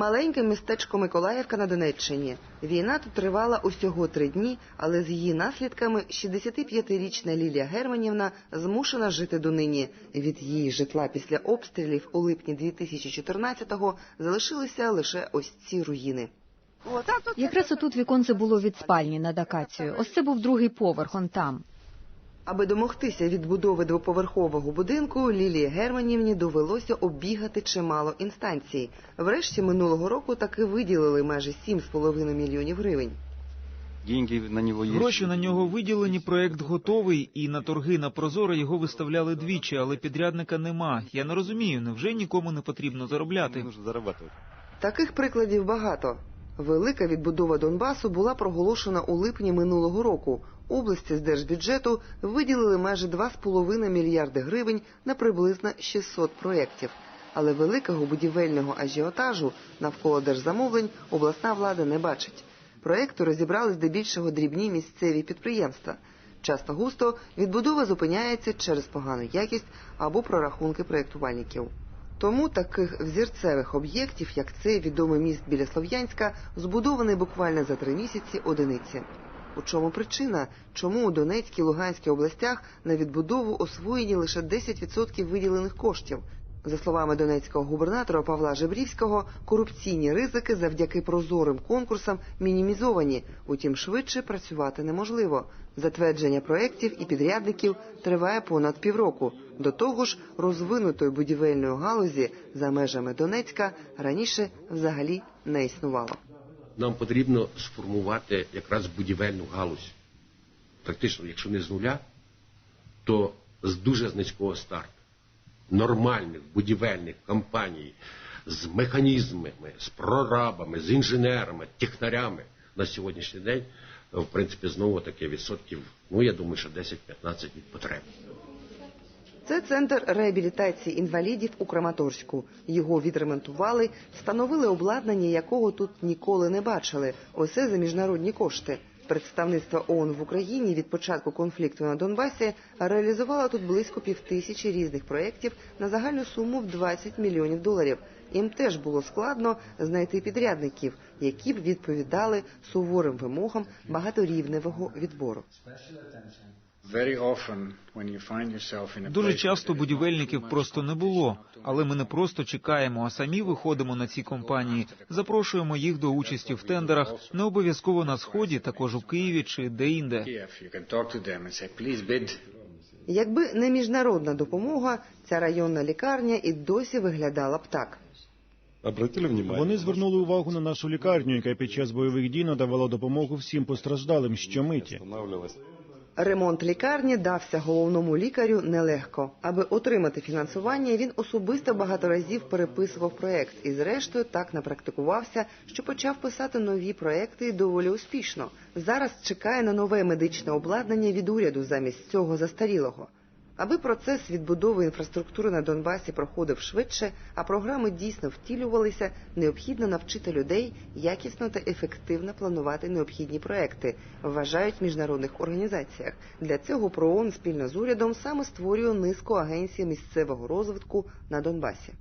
Маленьке містечко Миколаївка на Донеччині. Війна тут тривала усього три дні, але з її наслідками 65-річна Лілія Германівна змушена жити донині. Від її житла після обстрілів у липні 2014-го залишилися лише ось ці руїни. Якраз отут віконце було від спальні над акацією. Ось це був другий поверх, он там. Аби домогтися відбудови двоповерхового будинку, Лілії Германівні довелося оббігати чимало інстанцій. Врешті минулого року таки виділили майже 7,5 мільйонів гривень. Гроші на нього виділені, проект готовий, і на торги на Прозоро його виставляли двічі, але підрядника нема. Я не розумію, невже нікому не потрібно заробляти? Таких прикладів багато. Велика відбудова Донбасу була проголошена у липні минулого року. Області з держбюджету виділили майже 2,5 мільярди гривень на приблизно 600 проєктів. Але великого будівельного ажіотажу навколо держзамовлень обласна влада не бачить. Проєкту розібрали здебільшого дрібні місцеві підприємства. Часто густо відбудова зупиняється через погану якість або прорахунки проєктувальників. Тому таких взірцевих об'єктів, як цей відомий міст біля Слов'янська, збудований буквально за три місяці одиниці. У чому причина? Чому у Донецькій Луганській областях на відбудову освоєні лише 10% виділених коштів? За словами донецького губернатора Павла Жебрівського, корупційні ризики завдяки прозорим конкурсам мінімізовані, утім швидше працювати неможливо. Затвердження проєктів і підрядників триває понад півроку. До того ж, розвинутої будівельної галузі за межами Донецька раніше взагалі не існувало. Нам потрібно сформувати якраз будівельну галузь. Практично, якщо не з нуля, то з дуже з низького старту. Нормальних будівельних компаній з механізмами, з прорабами, з інженерами, технарями на сьогоднішній день, в принципі, знову таки відсотків, ну я думаю, що 10-15 від потреб. Це центр реабілітації інвалідів у Краматорську. Його відремонтували, встановили обладнання, якого тут ніколи не бачили. Усе за міжнародні кошти. Представництво ООН в Україні від початку конфлікту на Донбасі реалізувало тут близько півтисячі різних проєктів на загальну суму в 20 мільйонів доларів. Їм теж було складно знайти підрядників, які б відповідали суворим вимогам багаторівневого відбору. Дуже часто будівельників просто не було, але ми не просто чекаємо, а самі виходимо на ці компанії, запрошуємо їх до участі в тендерах, не обов'язково на сході, також у Києві чи де-інде. Kiev, Якби не міжнародна допомога, ця районна лікарня і досі виглядала б так. Вони звернули увагу на нашу лікарню, яка під час бойових дій надавала допомогу всім постраждалим щомиті. Ремонт лікарні дався головному лікарю нелегко. Аби отримати фінансування, він особисто багато разів переписував проект і, зрештою, так напрактикувався, що почав писати нові проекти доволі успішно. Зараз чекає на нове медичне обладнання від уряду замість цього застарілого. Аби процес відбудови інфраструктури на Донбасі проходив швидше, а програми дійсно втілювалися, необхідно навчити людей якісно та ефективно планувати необхідні проекти, вважають в міжнародних організаціях. Для цього ПРООН спільно з урядом саме створює низку агенцій місцевого розвитку на Донбасі.